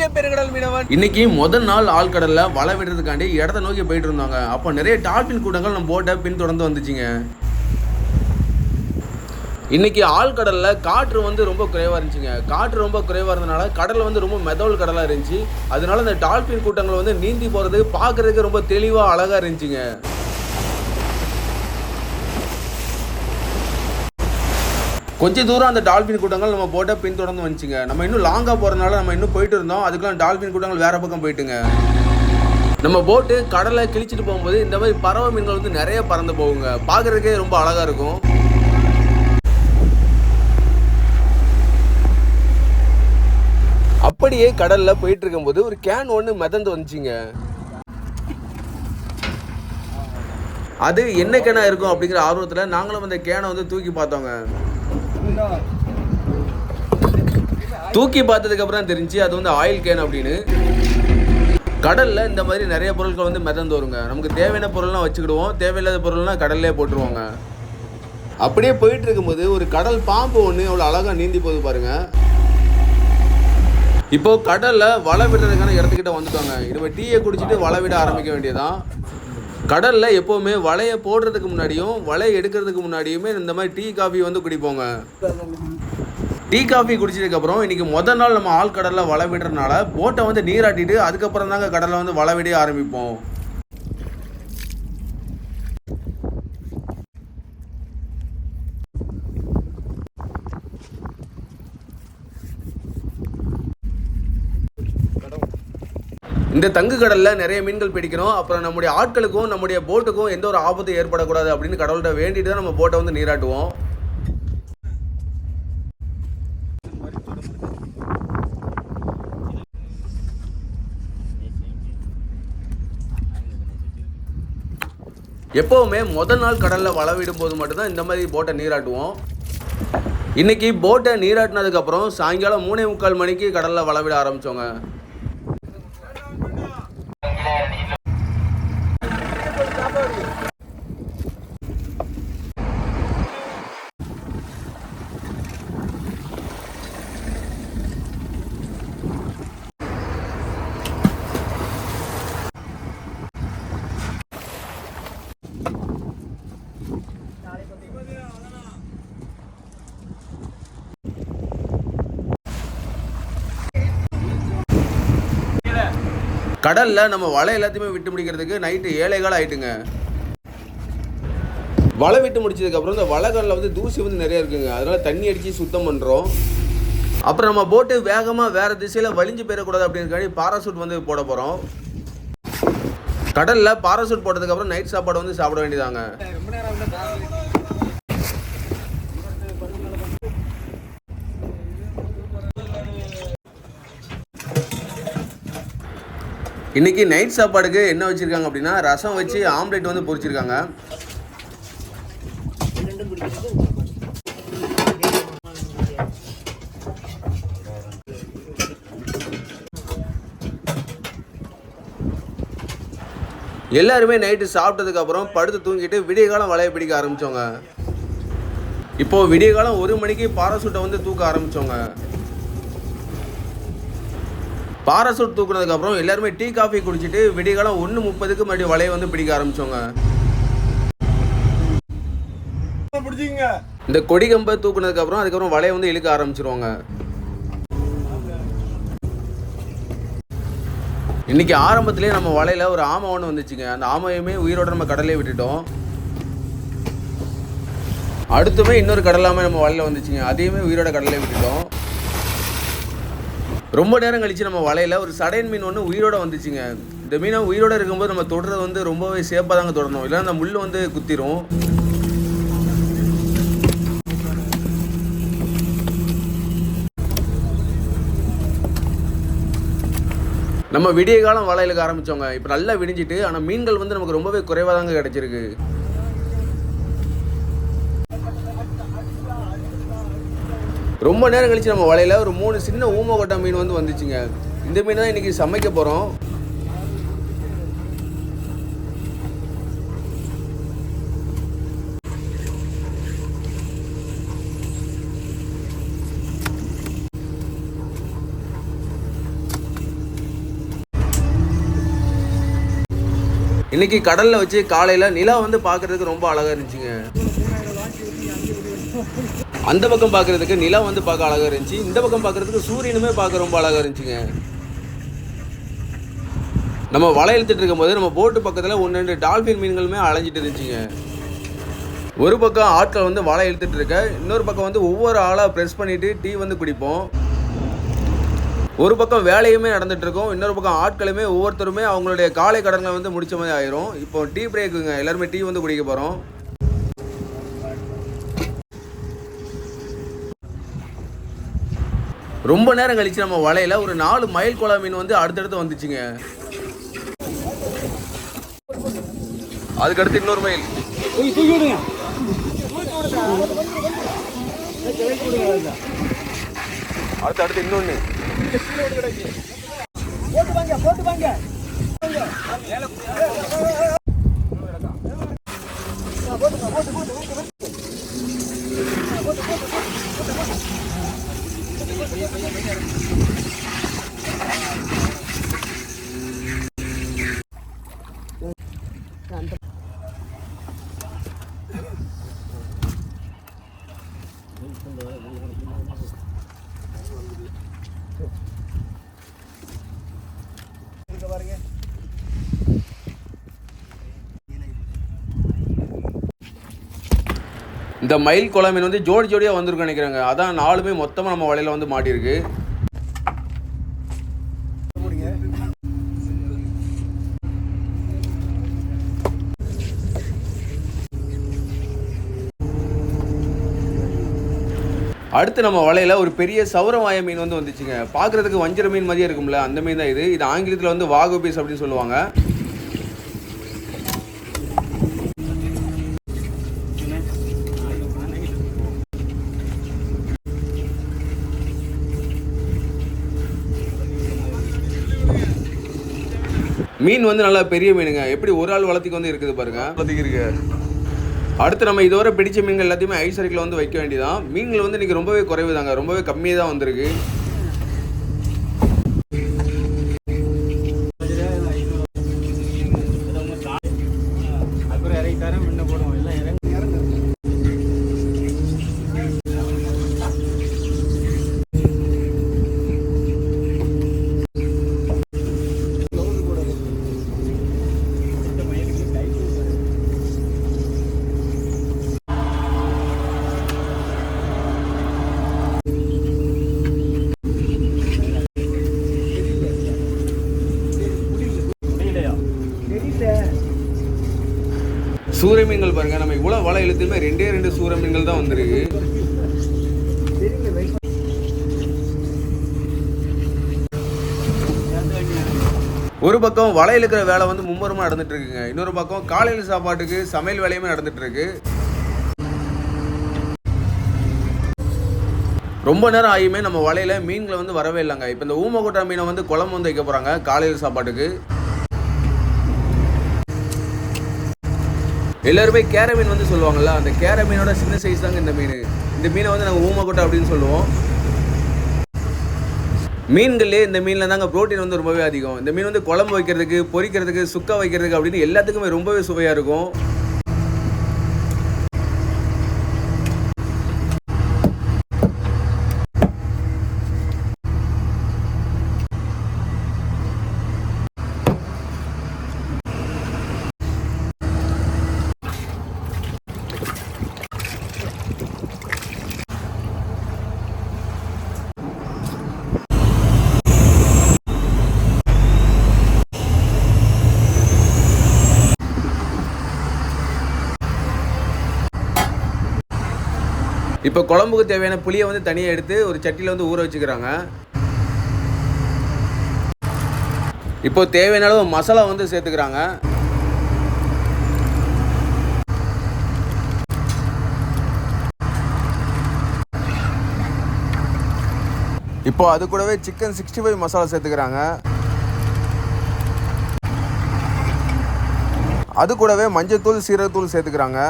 மத்திய பெருங்கடல் மீனவன். இன்னைக்கு முதல் நாள் ஆழ்கடல்ல வலை விடுறதுக்காண்டி இடத்த நோக்கி போயிட்டு இருந்தாங்க. அப்போ நிறைய டால்பின் கூட்டங்கள் நம்ம போட்டை பின்தொடர்ந்து வந்துச்சுங்க. இன்னைக்கு ஆழ்கடலில் காற்று வந்து ரொம்ப குறைவாக இருந்துச்சுங்க. காற்று ரொம்ப குறைவாக இருந்தனால கடல் வந்து ரொம்ப மெதவல் கடலாக இருந்துச்சு. அதனால இந்த டால்பின் கூட்டங்கள் வந்து நீந்தி போகிறது பார்க்குறதுக்கு ரொம்ப தெளிவாக அழகாக இருந்துச்சுங்க. கொஞ்சம் தூரம் அந்த டால்ஃபின் கூட்டங்கள் நம்ம போட்டை பின்தொடர்ந்து வந்துச்சுங்க. நம்ம இன்னும் லாங்காக போகிறதுனால நம்ம இன்னும் போயிட்டு இருந்தோம். அதுக்கெல்லாம் டால்ஃபின் கூட்டங்கள் வேறு பக்கம் போயிட்டுங்க. நம்ம போட்டு கடலை கிழிச்சிட்டு போகும்போது இந்த மாதிரி பறவை மீன்கள் வந்து நிறைய பறந்து போகுங்க. பார்க்கறதுக்கே ரொம்ப அழகாக இருக்கும். அப்படியே கடலில் போயிட்டு இருக்கும்போது ஒரு கேன் ஒன்று மிதந்து வந்துச்சுங்க. அது என்ன கேனா இருக்கும் அப்படிங்கிற ஆர்வத்தில் நாங்களும் அந்த கேனை வந்து தூக்கி பார்த்தோங்க. தூக்கி பார்த்ததுக்கு அப்புறம் தெரிஞ்சு அது வந்து ஆயில் கேன் அப்படின்னு. கடல்ல இந்த மாதிரி நிறைய பொருட்கள் வந்து மிதந்து வருங்க நமக்கு தேவையான பொருள்லாம் வச்சுக்கிடுவோம். தேவையில்லாத பொருள்லாம் கடல்லே போட்டுருவாங்க. அப்படியே போயிட்டு இருக்கும்போது ஒரு கடல் பாம்பு ஒன்று அவ்வளோ அழகாக நீந்தி போகுது பாருங்க. இப்போ கடல்ல வலை விடுறதுக்கான இடத்துக்கிட்ட வந்துட்டோங்க. இனிமேல் டீயை குடிச்சிட்டு வலை விட ஆரம்பிக்க வேண்டியதான் கடலில் எப்போவுமே வலையை போடுறதுக்கு முன்னாடியும் வலையை எடுக்கிறதுக்கு முன்னாடியுமே இந்த மாதிரி டீ காஃபி வந்து குடிப்போங்க. டீ காஃபி குடிச்சதுக்கப்புறம் இன்றைக்கி இன்னைக்கு முதல் நாள் நம்ம ஆழ்கடலில் வலை விடுறதுனால போட்டை வந்து நீராட்டிட்டு அதுக்கப்புறம் தாங்க கடலில் வந்து வலை விட ஆரம்பிப்போம். இந்த தங்கு கடலில் நிறைய மீன்கள் பிடிக்கணும். அப்புறம் நம்முடைய ஆட்களுக்கும் நம்முடைய போட்டுக்கும் எந்த ஒரு ஆபத்தும் ஏற்படக்கூடாது அப்படின்னு கடவுள்கிட்ட வேண்டிட்டு தான் நம்ம போட்டை வந்து நீராட்டுவோம். எப்போவுமே முதல் நாள் கடலில் வளவிடும் போது மட்டும்தான் இந்த மாதிரி போட்டை நீராட்டுவோம். இன்றைக்கி போட்டை நீராட்டினதுக்கப்புறம் சாயங்காலம் மூணே முக்கால் மணிக்கு கடலில் வளவிட ஆரம்பித்தோங்க ஆரம்பிச்சோங்க கடலில் நம்ம வலை எல்லாத்தையுமே விட்டு முடிக்கிறதுக்கு நைட்டு ஏழை காலம் ஆயிட்டுங்க. வலை விட்டு முடிச்சதுக்கப்புறம் இந்த வலைகளில் வந்து தூசி வந்து நிறைய இருக்குங்க. அதனால் தண்ணி அடித்து சுத்தம் பண்ணுறோம் அப்புறம் நம்ம போட்டு வேகமாக வேறு திசையில் வலிஞ்சு போயிடக்கூடாது அப்படின்றக்காண்டி பாராசூட் வந்து போட போகிறோம் கடலில் பாராசூட் போட்டதுக்கப்புறம் நைட் சாப்பாடு வந்து சாப்பிட வேண்டியதாங்க. இன்றைக்கி இன்னைக்கு நைட் சாப்பாடுக்கு என்ன வச்சிருக்காங்க அப்படின்னா ரசம் வச்சு ஆம்லெட் வந்து பொரிச்சிருக்காங்க. எல்லாருமே நைட்டு சாப்பிட்டதுக்கு அப்புறம் படுத்து தூங்கிட்டு விடிய காலம் வலைய பிடிக்க ஆரம்பிச்சோங்க இப்போ விடிய காலம் ஒரு மணிக்கு பாராசூட்டை வந்து தூக்க ஆரம்பிச்சோங்க பாராசூட் தூக்குனதுக்கு அப்புறம் எல்லாருமே டீ காஃபி குடிச்சிட்டு விடியகாலம் ஒன்று முப்பதுக்கு மறுபடியும் வலையை வந்து பிடிக்க ஆரம்பிச்சோங்க. இந்த கொடி கம்பை தூக்குனதுக்கு அப்புறம் அதுக்கப்புறம் வலையை வந்து இழுக்க ஆரம்பிச்சிருவாங்க. இன்னைக்கு ஆரம்பத்திலே நம்ம வலையில ஒரு ஆமை ஒன்று வந்துச்சுங்க. அந்த ஆமையுமே உயிரோட நம்ம கடலே விட்டுட்டோம். அடுத்துமே இன்னொரு கடலாமை நம்ம வலையில வந்துச்சுங்க. அதையுமே உயிரோட கடலே விட்டுட்டோம். ரொம்ப நேரம் கழித்து நம்ம வலையில ஒரு சடையன் மீன் ஒன்று உயிரோட வந்துச்சுங்க. இந்த மீனை உயிரோட இருக்கும்போது நம்ம தொடுறது வந்து ரொம்பவே சேஃபாக தாங்க தொடரணும் இல்லைன்னா அந்த முள் வந்து குத்திரும். நம்ம விடிய காலம் வலையிலுக்கு ஆரம்பிச்சோங்க. இப்போ நல்லா விடிஞ்சிட்டு ஆனால் மீன்கள் வந்து நமக்கு ரொம்பவே குறைவாக தாங்க கிடச்சிருக்கு. ரொம்ப நேரம் கழிச்சு நம்ம வலையில் ஒரு மூணு சின்ன ஊமகொட்டை மீன் வந்து வந்துச்சுங்க. இந்த மீன் தான் இன்றைக்கி சமைக்க போகிறோம் இன்னைக்கு கடலில் வச்சு காலையில் நிலா வந்து பார்க்குறதுக்கு ரொம்ப அழகாக இருந்துச்சுங்க. அந்த பக்கம் பார்க்குறதுக்கு நிலா வந்து பார்க்க அழகாக இருந்துச்சு. இந்த பக்கம் பார்க்குறதுக்கு சூரியனுமே பார்க்க ரொம்ப அழகாக இருந்துச்சுங்க. நம்ம வலை இழுத்துட்டு இருக்கும்போது நம்ம போட்டு பக்கத்தில் ஒன்று ரெண்டு டால்ஃபின் மீன்களுமே அலைஞ்சிட்டு இருந்துச்சுங்க. ஒரு பக்கம் ஆட்கள் வந்து வலை இழுத்துட்டு இருக்க இன்னொரு பக்கம் வந்து ஒவ்வொரு ஆளாக ப்ரெஸ் பண்ணிவிட்டு டீ வந்து குடிப்போம். ஒரு பக்கம் வேலையுமே நடந்துட்டு இன்னொரு பக்கம் ஆட்களுமே ஒவ்வொருத்தருமே அவங்களுடைய காலை கடன்களை வந்து முடிச்ச மாதிரி ஆயிரும். இப்போ டீ பிரேக்குங்க எல்லாருமே டீ வந்து குடிக்க போகிறோம் ரொம்ப நேரம் கழிச்சு நம்ம வலையில ஒரு நாலு மயில் குழா மீன் வந்து அடுத்தடுத்து வந்துச்சுங்க. அதுக்கடுத்து இன்னொரு மயில். அடுத்து அடுத்து இன்னொன்று இந்த மயில் குளம் மீன் வந்து ஜோடி ஜோடியாக வந்திருக்கு நினைக்கிறாங்க. அதான் நாலுமே மொத்தமாக நம்ம வலையில் வந்து மாட்டியிருக்கு. அடுத்து நம்ம வலையில் ஒரு பெரிய சௌரவாய மீன் வந்து வந்துச்சுங்க. பார்க்கறதுக்கு வஞ்சிர மீன் மாதிரியே இருக்கும்ல. அந்த மீன் தான் இது. இது ஆங்கிலத்தில் வந்து வாகு பீஸ் அப்படின்னு சொல்லுவாங்க. மீன் வந்து நல்லா பெரிய மீனுங்க. எப்படி ஒரு ஆள் வளர்த்திக்கு வந்து இருக்குது பாருங்க. வளர்த்திக்கு இருக்கு அடுத்து நம்ம இதுவரை பிடிச்ச மீன்கள் எல்லாத்தையுமே ஐஸ் அறைக்கில் வந்து வைக்க வேண்டியதான் மீன்கள் வந்து இன்னைக்கு ரொம்பவே குறைவு தாங்க ரொம்பவே கம்மியாக தான் வந்திருக்கு. சூறை மீன்கள் பாருங்க. நம்ம இவ்வளோ வலை இழுத்துமே ரெண்டே ரெண்டு சூறை மீன்கள் தான் வந்திருக்கு. ஒரு பக்கம் வலை இழுக்கிற வேலை வந்து மும்முரமாக நடந்துட்டு இருக்குங்க இன்னொரு பக்கம் காலையில் சாப்பாட்டுக்கு சமையல் வேலையுமே நடந்துட்டு இருக்கு ரொம்ப நேரம் ஆகியுமே நம்ம வலையில மீன்களை வந்து வரவே இல்லைங்க. இப்போ இந்த ஊமக்கொட்டா மீனை வந்து குழம்பு வந்து வைக்க போறாங்க காலையில் சாப்பாட்டுக்கு. எல்லாருமே கேர மீன் வந்து சொல்லுவாங்கல்ல அந்த கேர மீனோட சின்ன சைஸ் தாங்க இந்த மீன். இந்த மீனை வந்து நாங்கள் ஊமக்கொட்டை அப்படின்னு சொல்லுவோம். மீன்கள்லேயே இந்த மீனில் தாங்க புரோட்டீன் வந்து ரொம்பவே அதிகம். இந்த மீன் வந்து குழம்பு வைக்கிறதுக்கு பொரிக்கிறதுக்கு சுக்கா வைக்கிறதுக்கு அப்படின்னு எல்லாத்துக்குமே ரொம்பவே சுவையாக இருக்கும். இப்போ குழம்புக்கு தேவையான புளியை வந்து தனியாக எடுத்து ஒரு சட்டியில் வந்து ஊற வச்சுக்கிறாங்க. இப்போ தேவையான அளவு மசாலா வந்து சேர்த்துக்கிறாங்க. இப்போ அது கூடவே சிக்கன் சிக்ஸ்டி ஃபைவ் மசாலா சேர்த்துக்கிறாங்க. அது கூடவே மஞ்சத்தூள் சீரகத்தூள் சேர்த்துக்கிறாங்க.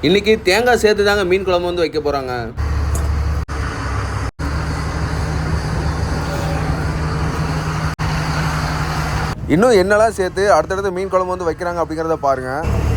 இன்னைக்கு தேங்காய் சேர்த்து தாங்க மீன் குழம்பு வந்து வைக்க போகிறாங்க இன்னும் என்னெல்லாம் சேர்த்து அடுத்தடுத்து மீன் குழம்பு வந்து வைக்கிறாங்க அப்படிங்கிறத பாருங்கள்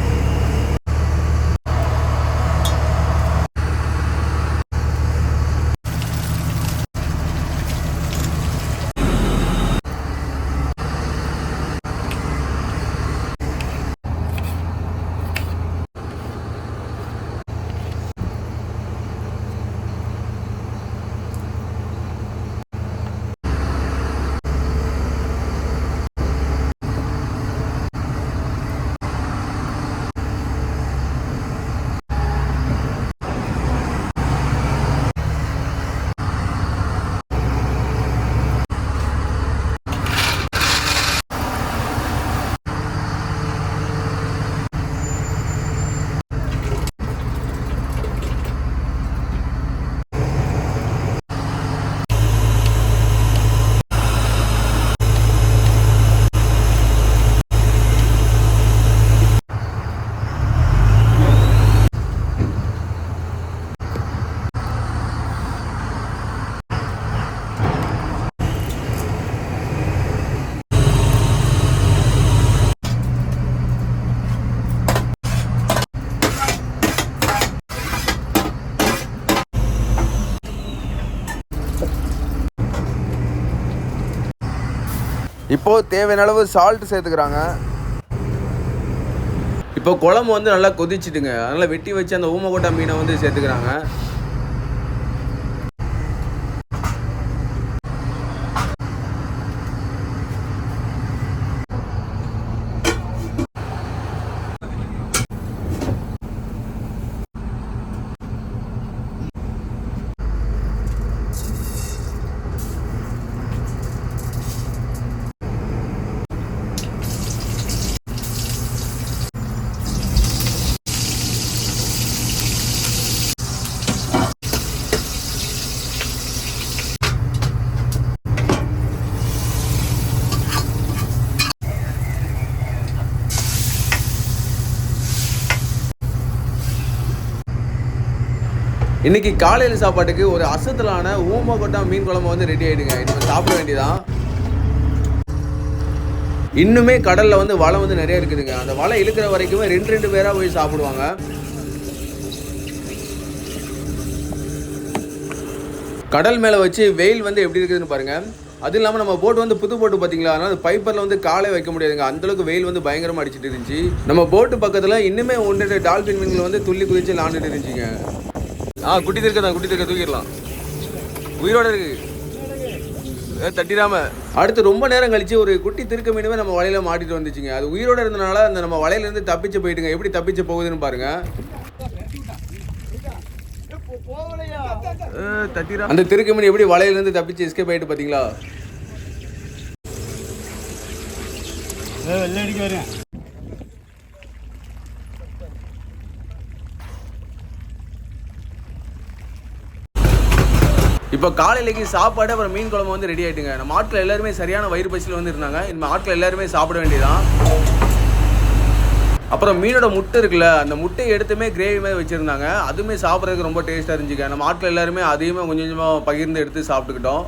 இப்போ தேவையான அளவு சால்ட் சேர்த்துக்கிறாங்க. இப்போ குழம்பு வந்து நல்லா கொதிச்சுட்டுங்க. அதனால் வெட்டி வச்சு அந்த ஊமக்கோட்டா மீனை வந்து சேர்த்துக்கிறாங்க. இன்னைக்கு காலையில் சாப்பாட்டுக்கு ஒரு அசத்தலான கொட்டா மீன் குழம்பு வந்து ரெடி ஆயிடுங்க. நம்ம சாப்பிட வேண்டியதான் இன்னுமே கடலில் வந்து வலை வந்து நிறைய இருக்குதுங்க. அந்த வலை இழுக்கிற வரைக்குமே ரெண்டு ரெண்டு பேராக போய் சாப்பிடுவாங்க. கடல் மேலே வச்சு வெயில் வந்து எப்படி இருக்குதுன்னு பாருங்கள் அது இல்லாமல் நம்ம போட் வந்து புது போட்டு பார்த்தீங்களா? அதனால் பைப்பரில் வந்து காலை வைக்க முடியாதுங்க. அந்தளவுக்கு வெயில் வந்து பயங்கரமாக அடிச்சிட்டு இருந்துச்சு. நம்ம போட்டு பக்கத்தில் இன்னுமே ஒன்று டால்ஃபின் மீன்கள் வந்து துள்ளி குதிச்சு விளாண்டுட்டு இருந்துச்சுங்க. ஆ குட்டி திருக்க தான் குட்டி திருக்க தூக்கிடலாம். உயிரோட இருக்கு. தட்டிடாம. அடுத்து ரொம்ப நேரம் கழிச்சு ஒரு குட்டி திருக்க மீனுமே நம்ம வலையில மாட்டிட்டு வந்துச்சுங்க. அது உயிரோட இருந்தனால அந்த நம்ம வலையில இருந்து தப்பிச்சு போயிட்டுங்க. எப்படி தப்பிச்சு போகுதுன்னு பாருங்க. தட்டிடா. அந்த திருக்க மீன் எப்படி வலையில இருந்து தப்பிச்சு எஸ்கேப் ஆயிட்டு பாத்தீங்களா? வெள்ளடிக்கு வரேன். இப்போ காலையிலேக்கு சாப்பாடு அப்புறம் மீன் குழம்பு வந்து ரெடி ஆயிட்டுங்க. நம்ம ஆட்கள் எல்லாருமே சரியான வயிறு பசியில் வந்து இருந்தாங்க. இந்த ஆட்கள் எல்லாருமே சாப்பிட வேண்டியதான் அப்புறம் மீனோட முட்டை இருக்குல்ல அந்த முட்டையை எடுத்துமே கிரேவி மாதிரி வச்சுருந்தாங்க. அதுவுமே சாப்பிட்றதுக்கு ரொம்ப டேஸ்ட்டாக இருந்துச்சுங்க. நம்ம ஆட்கள் எல்லாருமே அதையுமே கொஞ்சம் கொஞ்சமாக பகிர்ந்து எடுத்து சாப்பிட்டுக்கிட்டோம்.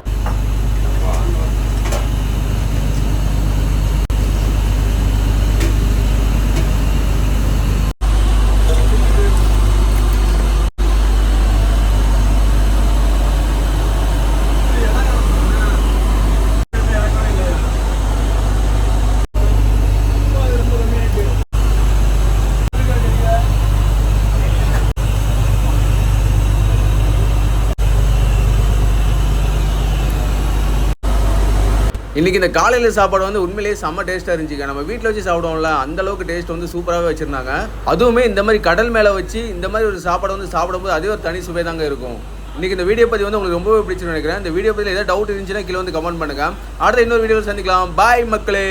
இன்றைக்கி இந்த காலையில் சாப்பாடு வந்து உண்மையிலேயே செம்ம டேஸ்ட்டாக இருந்துச்சுங்க நம்ம வீட்டில் வச்சு சாப்பிடுவோம்ல அந்த அளவுக்கு டேஸ்ட் வந்து சூப்பராகவே வச்சுருந்தாங்க. அதுவுமே இந்த மாதிரி கடல் மேலே வச்சு இந்த மாதிரி ஒரு சாப்பாடு வந்து சாப்பிடும்போது அதே ஒரு தனி சுவை தாங்க இருக்கும். இன்றைக்கி இந்த வீடியோ பற்றி வந்து உங்களுக்கு ரொம்பவே பிடிச்சுன்னு நினைக்கிறேன். இந்த வீடியோ பற்றி ஏதாவது டவுட் இருந்துச்சுன்னா கீழே வந்து கமெண்ட் பண்ணுங்கள் அடுத்த இன்னொரு வீடியோவில் சந்திக்கலாம். பாய் மக்களே.